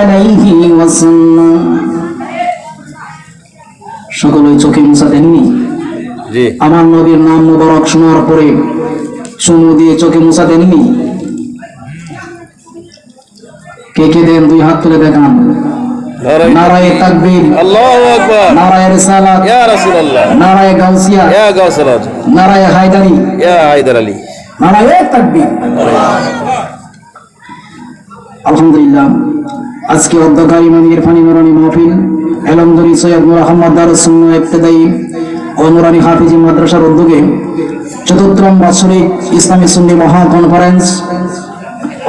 আলাইহি ওয়াসাল্লাম। সকলে চোখে মুছা দেননি? আমার নবীর নাম মুবারক শোনার পরে চুমু দিয়ে চোখে মুছা দেননি? কে কে দেন দুই হাত তুলে দেখান। নারায়ে তাকবীর আল্লাহু আকবার। নারায়ে রিসালাত ইয়া রাসূলুল্লাহ। নারায়ে গাউসিয়া ইয়া গাউসুল নারায়ে হায়দারি ইয়া হায়দার আলী। নারায়ে তাকবীর। আলহামদুলিল্লাহ আজকে অধ্যকারী মানে ইরফানি নুরানি মাহফিল এলমদরি সৈয়দ নূর আহমদ দারুসুন্নাহ ইবতেদায়ী ও নুরানি হাফিজি মাদ্রাসার উদ্যোগে চতুর্থম বাৎসরিক ইসলামী সুন্নি মহা কনফারেন্স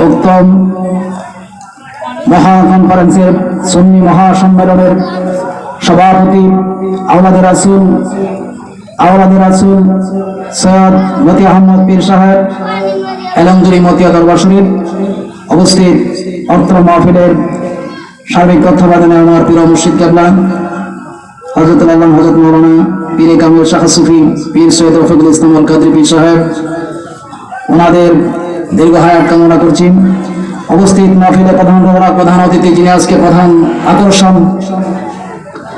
উত্তম মহা কনফারেন্সের সুন্নি মহাসম্মেলনের সভাপতি আওলাদের রাসুল আওলাদের রাসুল সৈয়দ মতি আহমদ পীর সাহেব এলমদুরি মতিয়া দরবার শরীফ উপস্থিত অর্থ মাহফিলের সার্বিক তত্ত্বাবধানে আমার প্রিয় মুর্শিদ কেবলা হজরত আল্লাহ হজরত মৌলানা পীর কামিল শাহ সুফি পীর সৈয়দ রফিকুল ইসলাম আল কাদরি পীর সাহেব, ওনাদের দীর্ঘ হায়াত কামনা করছি। উপস্থিত মাহফিলে প্রধান প্রধান অতিথি যিনি আজকে প্রধান আকর্ষণ।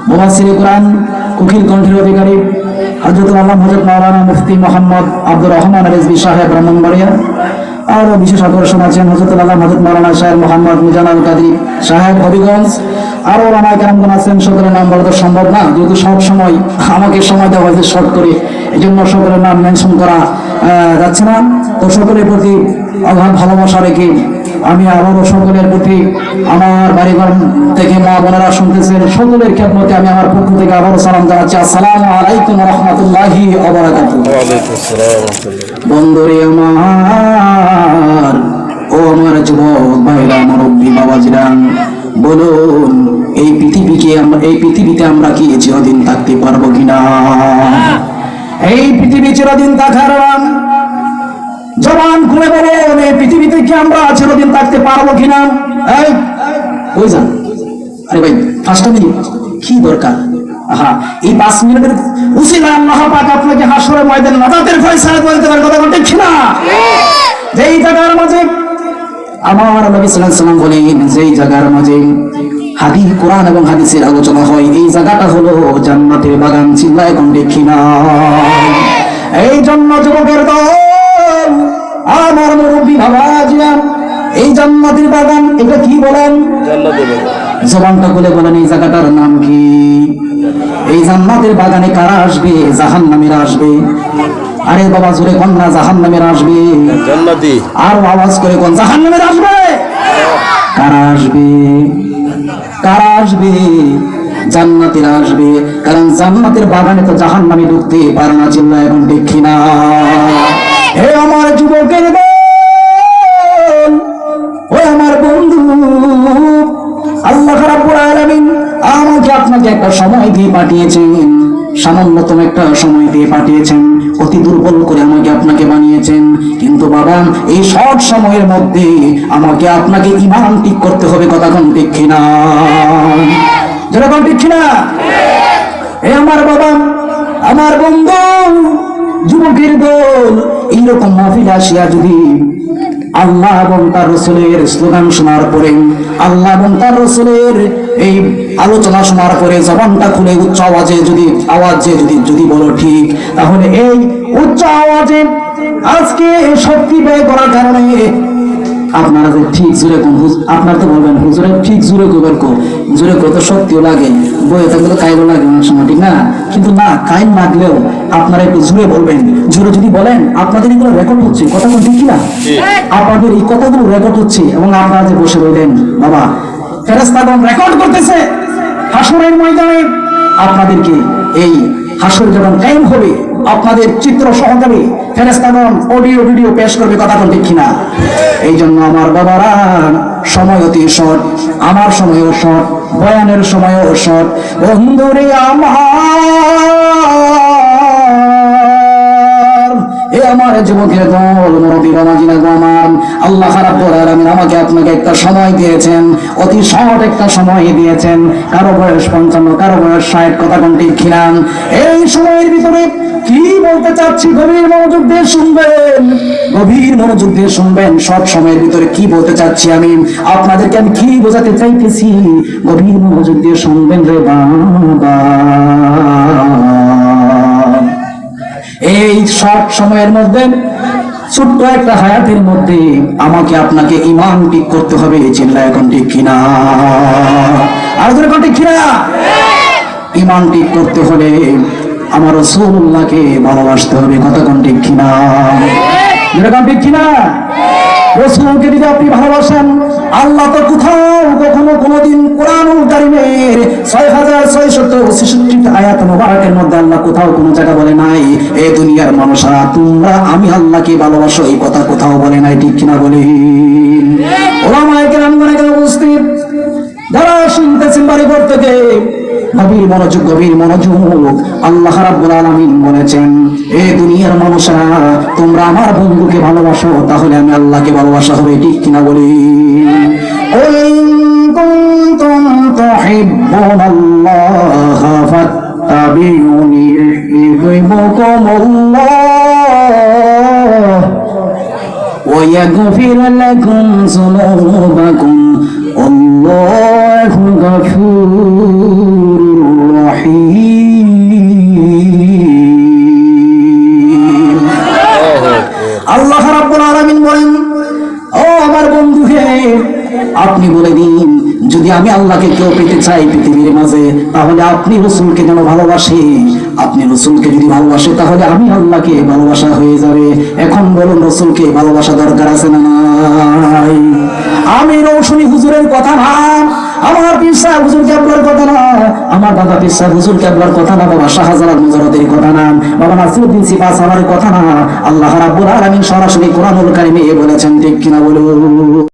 মুবাসির কোরআন, কুকিল কণ্ঠের অধিকারী হজরত আল্লাহ হজরত মাওলানা মুফতি মোহাম্মদ আব্দুর রহমান রেজবি সাহেব ব্রাহ্মণবাড়িয়া আরও বিশেষ আকর্ষণ আছেন হজরত আল্লাহ হজরত মাওলানা সাহেব মোহাম্মদ মিজানুল কাদি সাহেব হবিগঞ্জ। আরও রামায় কেরামগণ আছেন, সকলের নাম বলা তো সম্ভব না, যেহেতু সব সময় আমাকে সময় দেওয়া হয়েছে শর্ট করে এই জন্য সকলের নাম মেনশন করা যাচ্ছে না। তো সকলের প্রতি অগাধ ভালোবাসা রেখে আমি আবারও সকলের প্রতি আমার বাড়িঘর থেকে মা বোনেরা শুনতেছেন সকলের খেদমতে আমি আমার পক্ষ থেকে আবারও সালাম জানাচ্ছি। আসসালামু আলাইকুম রহমতুল্লাহি বন্দরে আমার ও আমার যুবক ভাইরা মুরব্বী বাবাজিরা বলুন এই পৃথিবীকে আমরা এই পৃথিবীতে আমরা কি চিরদিন থাকতে পারব কিনা? এই পৃথিবী চিরদিন থাকার জবান খুলে বলুন এই পৃথিবীতে কি আমরা পারব কিনা? ওই যান। আরে ভাই, পাঁচটা মিনিট। কি দরকার? এই পাঁচ মিনিটের পাক আপনাকে ময়দান ফয়সালা করে দেওয়ার কথা বলতে না? যেই জায়গার মাঝে আমার নবী যেই জায়গার মাঝে কোরআন এবং হাদিসের আলোচনা হয়, এই জায়গাটা হলো জান্নাতের বাগান চিল্লায় দেখি না এই জন্য যুবকের দল, আমার মুরব্বী বাবাজিরা এই জান্নাতের বাগান এটা কি বলেন? জবানটা খুলে বলেন এই জায়গাটার নাম কি? এই জান্নাতের বাগানে কারা আসবে? জাহান নামেরা আসবে। আরে বাবা জোরে কন্যা জাহান নামেরা আসবে। জান্নাতি। আর আওয়াজ করে কোন জাহান নামেরা আসবে? কারা আসবে? কারা আসবে? জান্নাতের আসবে। কারণ জান্নাতের বাগানে তো জাহান নামে ঢুকতে পারে না চিল্লা এবং দেখি না হে আমার যুবকের আমাকে একটা সময় দিয়ে পাঠিয়েছেন। সামান্যতম একটা সময় দিয়ে পাঠিয়েছেন। অতি দুর্বল করে আমাকে আপনাকে বানিয়েছেন। কিন্তু বাবা, এই শর্ট সময়ের মধ্যে আমাকে আপনাকে ইমান ঠিক করতে হবে কথা কোন ঠিক কিনা? যেরকম ঠিক কিনা? এ আমার বাবা, আমার বন্ধু, যুবকের দল, এইরকম মাহফিল আসিয়া যদি আল্লাহ এবং তার রসুলের স্লোগান শোনার পরে, আল্লাহ এবং তার রসুলের এই আলোচনা শোনার পরে জবানটা খুলে উচ্চ আওয়াজে যদি আওয়াজে যদি যদি বলো ঠিক, তাহলে এই উচ্চ আওয়াজে আজকে শক্তি ব্যয় করার কারণে আপনারা যে ঠিক জুড়ে কোন আপনারা তো বলবেন হুজুরে ঠিক জুড়ে করবেন কো জুড়ে কত শক্তিও লাগে বইয়ে থাকলে তো কাইলো লাগে অনেক সময় ঠিক না? কিন্তু না কাইন লাগলেও আপনারা একটু জুড়ে বলবেন। জুড়ে যদি বলেন আপনাদের এগুলো রেকর্ড হচ্ছে কথা বলতে কি না আপনাদের এই কথাগুলো রেকর্ড হচ্ছে এবং আপনারা যে বসে রইলেন বাবা ফেরেস্তাগণ রেকর্ড করতেছে। হাসরের ময়দানে আপনাদেরকে এই হাসর যখন কায়েম হবে আপনাদের চিত্র সহকারী ফেরেস্তাগণ অডিও ভিডিও পেশ করবে কথা বলতে কিনা? এই জন্য আমার বাবারা, সময় অতি শর্ট আমার সময়ও শর্ট বয়ানের সময়ও শর্ট বন্ধুরে আমার এ আমার যুবকের দল, মুরব্বী গো আমার আল্লাহ রাব্বুল আলামিন আমাকে আপনাকে একটা সময় দিয়েছেন, অতি শর্ট একটা সময় দিয়েছেন। কারও বয়স পঞ্চান্ন, কারও বয়স ষাট, কথা কোন ঠিক খিলাম এই সময়ের ভিতরে কি বলতে চাচ্ছি? গভীর মনোযোগ দিয়ে শুনবেন। গভীর মনোযোগ দিয়ে শুনবেন, সব সময়ের ভিতরে কি বলতে চাচ্ছি আমি? আপনাদেরকে আমি কি বোঝাতে চাইতেছি? গভীর মনোযোগ দিয়ে শুনবেন রে বাবা। সব সময়ের মধ্যে, ছোট্ট একটা হায়াতের মধ্যে আমাকে আপনাকে ইমান ঠিক করতে হবে চিল্লা এখন ঠিক কিনা? আর ধরে ঠিক কিনা? ইমান ঠিক করতে হলে আমার রসুল্লাহকে ভালোবাসতে হবে কতক্ষণ ঠিক কিনা? কিনা? রসুলকে যদি আপনি ভালোবাসেন, আল্লাহ তো কোথাও কখনো কোনোদিন কারিমের ছয় হাজার আয়াত মোবারকের মধ্যে আল্লাহ কোথাও কোনো জায়গা বলে নাই। এ দুনিয়ার মানুষরা, তোমরা আমি আল্লাহকে ভালোবাসো, এই কথা কোথাও বলে নাই, ঠিক কিনা বলি? ওলামায় কেরাম করে উপস্থিত, যারা শুনতেছেন বাড়ি ঘর থেকে গভীর মনোযোগ গভীর মনোযোগ আল্লাহ রাব্বুল আলামিন বলেছেন, এ দুনিয়ার মানুষরা, তোমরা আমার বন্ধুকে ভালোবাসো, তাহলে আমি আল্লাহকে ভালোবাসা হবে, ঠিক কিনা বলি? কুনতুম তুহিব্বুনাল্লাহ ফাত্তাবিউনি ইউহিব্বুকুমুল্লাহ ওয়া ইয়াগফির লাকুম যুনুবাকুম, আল্লাহ আমি আল্লাহকে কেউ পেতে চাই পৃথিবীর মাঝে, তাহলে আপনি রসুলকে যেন ভালোবাসে আপনি রসুলকে যদি ভালোবাসে, তাহলে আমি আল্লাহকে ভালোবাসা হয়ে যাবে। এখন বলুন, রসুলকে ভালোবাসা দরকার আছে না আমি রৌশনী হুজুরের কথা না, আমার কথা না আল্লাহ রাব্বুল আলামিন সরাসরি কোরআনুল কারিমে বলেছেন, ঠিক কিনা বলুন?